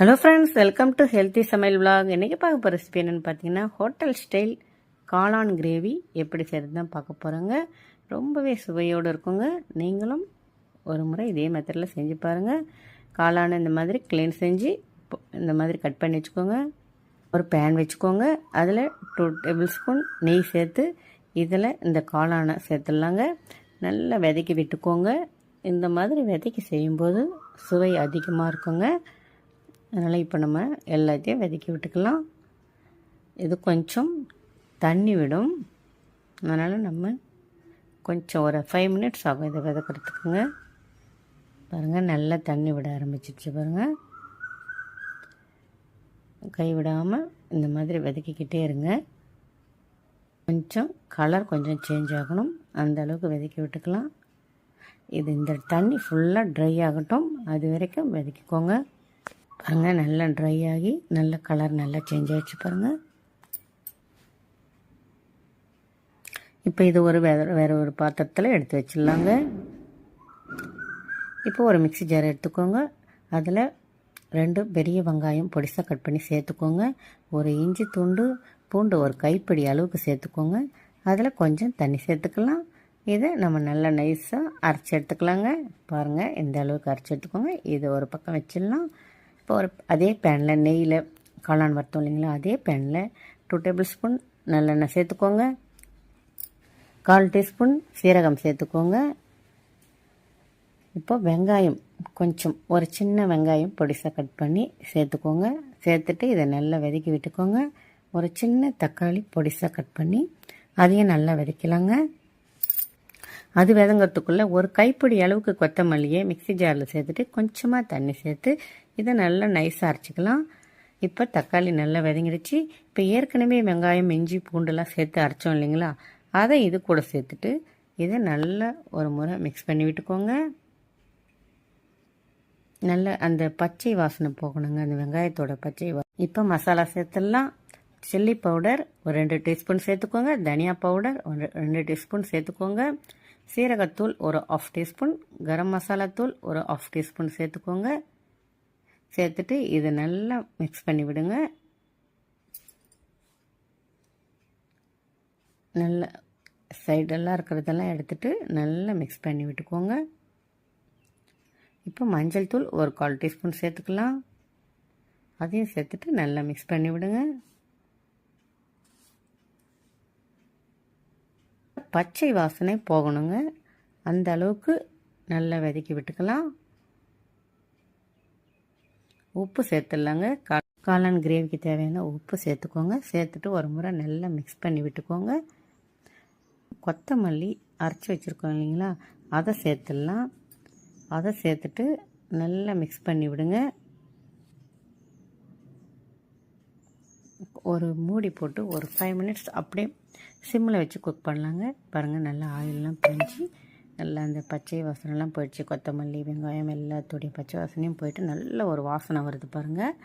Hello friends welcome to healthy Samayal vlog இன்றைக்கி பார்க்க போகிற ரெசிபி என்னென்னு பார்த்தீங்கன்னா ஹோட்டல் ஸ்டைல் காளான் கிரேவி எப்படி செய்கிறது தான் பார்க்க போகிறோங்க ரொம்பவே சுவையோடு இருக்குங்க. நீங்களும் ஒரு முறை இதே மெத்தடில் செஞ்சு பாருங்கள் காளான் இந்த மாதிரி க்ளீன் செஞ்சு இந்த மாதிரி கட் பண்ணி வச்சுக்கோங்க. ஒரு பேன் வச்சுக்கோங்க. அதில் டூ டேபிள் ஸ்பூன் நெய் சேர்த்து இதில் இந்த காளானை சேர்த்துடலாங்க. நல்லா விதைக்கி விட்டுக்கோங்க. இந்த மாதிரி விதைக்கி செய்யும்போது சுவை அதிகமாக இருக்குங்க. அதனால் இப்போ நம்ம எல்லாத்தையும் வதக்கி விட்டுக்கலாம். இது கொஞ்சம் தண்ணி விடும். அதனால் நம்ம கொஞ்சம் ஒரு ஃபைவ் மினிட்ஸ் ஆகும் இதை விதக்கிறதுக்குங்க. பாருங்கள் நல்லா தண்ணி விட ஆரம்பிச்சிருச்சு பாருங்கள் கை விடாமல் இந்த மாதிரி விதக்கிக்கிட்டே இருங்க. கொஞ்சம் கலர் கொஞ்சம் சேஞ்ச் ஆகணும். அந்த அளவுக்கு விதக்கி விட்டுக்கலாம். இது இந்த தண்ணி ஃபுல்லாக ட்ரை ஆகட்டும். அது வரைக்கும் விதக்கிக்கோங்க. பாருங்கள் நல்லா ட்ரை ஆகி நல்ல கலர் நல்லா சேஞ்ச் ஆகிடுச்சு பாருங்கள் இப்போ இது ஒரு வேற வேறு ஒரு பாத்திரத்தில் எடுத்து வச்சிடலாங்க. இப்போ ஒரு மிக்சி ஜார் எடுத்துக்கோங்க. அதில் ரெண்டு பெரிய வெங்காயம் பொடிசாக கட் பண்ணி சேர்த்துக்கோங்க. ஒரு இஞ்சி துண்டு பூண்டு ஒரு கைப்பிடி அளவுக்கு சேர்த்துக்கோங்க. அதில் கொஞ்சம் தண்ணி சேர்த்துக்கலாம். இதை நம்ம நல்லா நைஸாக அரைச்சி எடுத்துக்கலாங்க. பாருங்கள் இந்த அளவுக்கு அரைச்சி எடுத்துக்கோங்க. இதை ஒரு பக்கம் வச்சிடலாம். இப்போ ஒரு அதே பேனில் நெய்யில் காளான் வறுத்தோம் இல்லைங்களா? அதே பேனில் டூ டேபிள் ஸ்பூன் நல்லெண்ணெய் சேர்த்துக்கோங்க. கால் டீஸ்பூன் சீரகம் சேர்த்துக்கோங்க. இப்போ வெங்காயம் கொஞ்சம் ஒரு சின்ன வெங்காயம் பொடிசாக கட் பண்ணி சேர்த்துக்கோங்க. சேர்த்துட்டு இதை நல்லா வதக்கி விட்டுக்கோங்க. ஒரு சின்ன தக்காளி பொடிசாக கட் பண்ணி அதையும் நல்லா வதக்கலாங்க. அது விதங்கிறதுக்குள்ளே ஒரு கைப்பிடி அளவுக்கு கொத்தமல்லியை மிக்ஸி ஜாரில் சேர்த்துட்டு கொஞ்சமாக தண்ணி சேர்த்து இதை நல்லா நைஸாக அரைச்சிக்கலாம். இப்போ தக்காளி நல்லா விதங்கிடுச்சு. இப்போ ஏற்கனவே வெங்காயம் இஞ்சி பூண்டுலாம் சேர்த்து அரைச்சோம் இல்லைங்களா? அதை இது கூட சேர்த்துட்டு இதை நல்லா ஒரு முறை மிக்ஸ் பண்ணி விட்டுக்கோங்க. நல்ல அந்த பச்சை வாசனை போகணுங்க அந்த வெங்காயத்தோட பச்சை வா இப்போ மசாலா சேர்த்துடலாம். சில்லி பவுடர் ஒரு ரெண்டு டீஸ்பூன் சேர்த்துக்கோங்க. தனியா பவுடர் ஒரு ரெண்டு டீஸ்பூன் சேர்த்துக்கோங்க. சீரகத்தூள் ஒரு ஆஃப் டீஸ்பூன் கரம் மசாலா தூள் ஒரு ஆஃப் டீஸ்பூன் சேர்த்துக்கோங்க. சேர்த்துட்டு இதை நல்லா மிக்ஸ் பண்ணி விடுங்க. நல்லா சைடெல்லாம் இருக்கிறதெல்லாம் எடுத்துட்டு நல்லா மிக்ஸ் பண்ணி விட்டுக்கோங்க. இப்போ மஞ்சள் தூள் ஒரு கால் டீஸ்பூன் சேர்த்துக்கலாம். அதையும் சேர்த்துட்டு நல்லா மிக்ஸ் பண்ணி விடுங்க. பச்சை வாசனை போகணுங்க. அந்த அளவுக்கு நல்லா வதக்கி விட்டுக்கலாம். உப்பு சேர்த்துடலாங்க. காளான் கிரேவிக்கு தேவையான உப்பு சேர்த்துக்கோங்க. சேர்த்துட்டு ஒரு முறை நல்லா மிக்ஸ் பண்ணி விட்டுக்கோங்க. கொத்தமல்லி அரைச்சி வச்சுருக்கோம் இல்லைங்களா? அதை சேர்த்துடலாம். அதை சேர்த்துட்டு நல்லா மிக்ஸ் பண்ணி விடுங்க. ஒரு மூடி போட்டு ஒரு ஃபைவ் மினிட்ஸ் அப்படியே சிம்மில் வச்சு குக் பண்ணலாங்க. பாருங்கள் நல்லா ஆயிலெலாம் பிரிஞ்சு நல்லா அந்த பச்சை வாசனைலாம் போயிடுச்சு. கொத்தமல்லி வெங்காயம் எல்லாத்துடைய பச்சை வாசனையும் போயிட்டு நல்ல ஒரு வாசனை வருது பாருங்கள்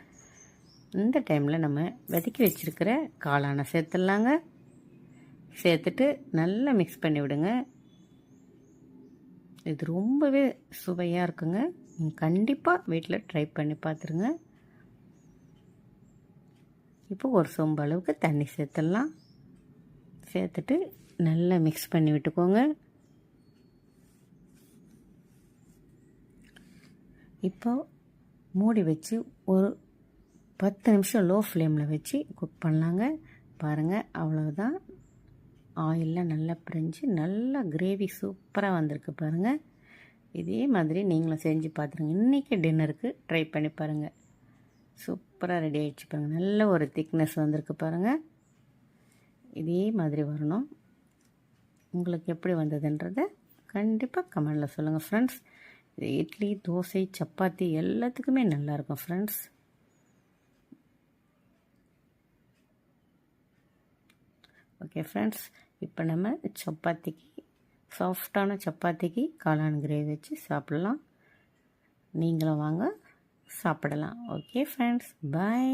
இந்த டைமில் நம்ம வதக்கி வச்சுருக்கிற காளானை சேர்த்துடலாங்க. சேர்த்துட்டு நல்லா மிக்ஸ் பண்ணி விடுங்க. இது ரொம்பவே சுவையாக இருக்குங்க. நீங்கள் கண்டிப்பாக வீட்டில் ட்ரை பண்ணி பார்த்துருங்க இப்போ ஒரு சொம்பு அளவுக்கு தண்ணி சேர்த்துடலாம். சேர்த்துட்டு நல்லா மிக்ஸ் பண்ணி விட்டுக்கோங்க. இப்போ மூடி வச்சு ஒரு பத்து நிமிஷம் லோ ஃப்ளேமில் வச்சு குக் பண்ணலாங்க. பாருங்கள் அவ்வளோதான் ஆயிலெலாம் நல்லா பிரிஞ்சு நல்லா கிரேவி சூப்பராக வந்திருக்கு பாருங்கள் இதே மாதிரி நீங்களும் செஞ்சு பார்த்துருங்க இன்றைக்கி டின்னருக்கு ட்ரை பண்ணி பாருங்கள் சூப்பராக ரெடி ஆகிடுச்சு பாருங்கள் நல்ல ஒரு திக்னஸ் வந்திருக்கு பாருங்கள் இதே மாதிரி வரணும். உங்களுக்கு எப்படி வந்ததுன்றதை கண்டிப்பாக கமெண்டில் சொல்லுங்கள் ஃப்ரெண்ட்ஸ் இது இட்லி தோசை சப்பாத்தி எல்லாத்துக்குமே நல்லாயிருக்கும் ஃப்ரெண்ட்ஸ் ஓகே ஃப்ரெண்ட்ஸ் இப்போ நம்ம சப்பாத்திக்கு சாஃப்டான சப்பாத்திக்கு காளான் கிரேவி வச்சு சாப்பிடலாம். நீங்களும் வாங்க சாப்பிடலாம். Okay friends bye